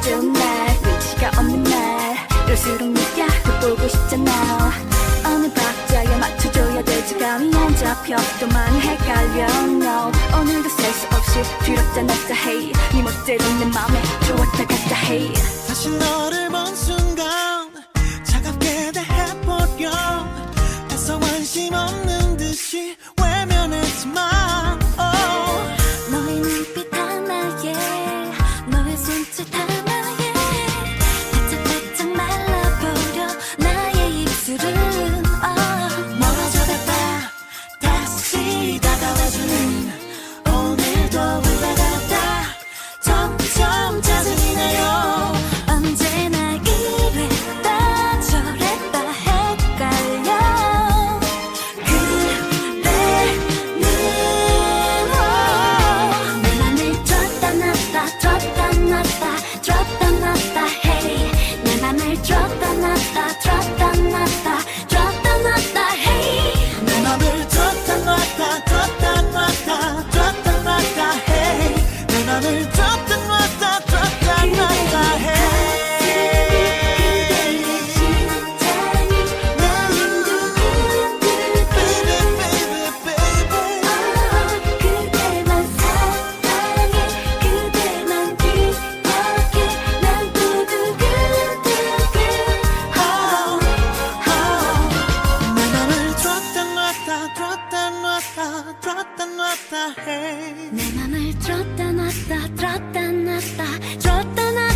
보기 좋은 날 위치가 없는 날럴수록 네가 더 보고 싶잖아. 어느 박자에 맞춰줘야 될지 감이 안 잡혀. 또 많이 헷갈려 no. 오늘도 셀 수 없이 뒤롭다 낮다 hey. 네 멋대로 내 맘에 좋았다 갔다 hey. 다시 너를 본 순간 차갑게 대해보려 다소 관심 없는 듯이 놨다 들었다 놨다 해내 맘을 들었다 놨다 들었다 놨다 들었다 놨다.